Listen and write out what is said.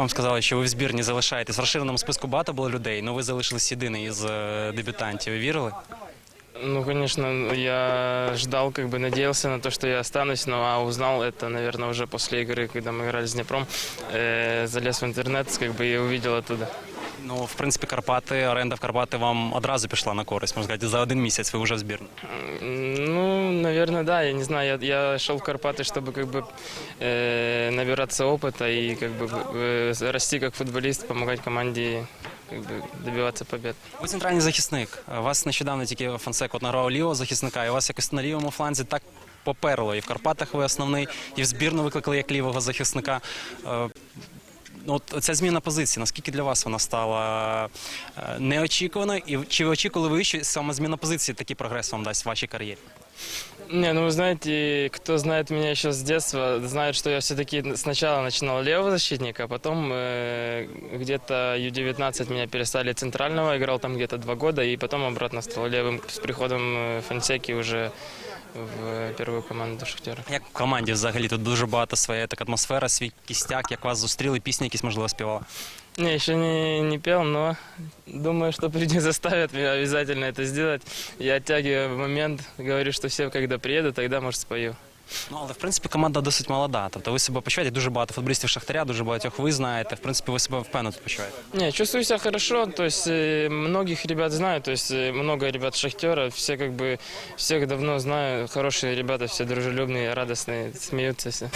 Вам сказали, що ви в збірні залишаєтесь. В розширеному списку багато було людей, але ви залишились єдиний із е, дебютантів. Ви вірили? Ну, конечно, я ждал, как бы надеялся на то, что я останусь, но а узнал это, наверное, уже после игры, когда мы играли с Днепром. Э, залез в интернет, как бы и увидел оттуда. Ну, в принципі, Карпати, оренда в Карпати вам одразу пішла на користь. Можна сказати, за один місяць ви вже в збірні. М, Ну, наверное, да, я не знаю, я, я шел в Карпаты, чтобы как бы э, набираться опыта и как бы э, расти как футболист, помогать команде как бы добиваться побед. Ви центральний захисник. Вас нещодавно тільки Фансек от награв лівого захисника, і вас якось на лівому фланзі так поперло. І в Карпатах ви основний, і в збірну викликали як лівого захисника. Е, Ну, от ця зміна позиції, наскільки для вас вона стала е, неочікуваною? І чи ви очікували ви, що саме зміна позиції такий прогрес вам дасть в вашій кар'єрі? Не, ну вы знаете, кто знает меня еще с детства, знает, что я все-таки сначала начинал левого защитника, а потом э, где-то Ю-19 меня перестали центрального, играл там где-то два года, и потом обратно стал левым с приходом э, Фонсеки уже в первую команду Шахтера. Як в команді взагалі тут дуже багато своєї так атмосфера, свій кістяк, як вас зустріли, пісні якісь можливо співали. Не, еще не, не пел, но думаю, что люди заставят меня обязательно это сделать. Я оттягиваю момент, говорю, что все, когда приеду, тогда, может, спою. Ну але в принципі команда досить молода. Тобто ви себе почуваєте дуже багато футболістів Шахтаря, дуже багатьох ви знаєте. В принципі, ви себе впевнено тут почуваєте. Не, чувствую себя хорошо, то есть э, многих ребят знаю, то есть э, много ребят Шахтера, все как бы, всех давно знаю, хорошие ребята, все дружелюбные, радостные, смеются все.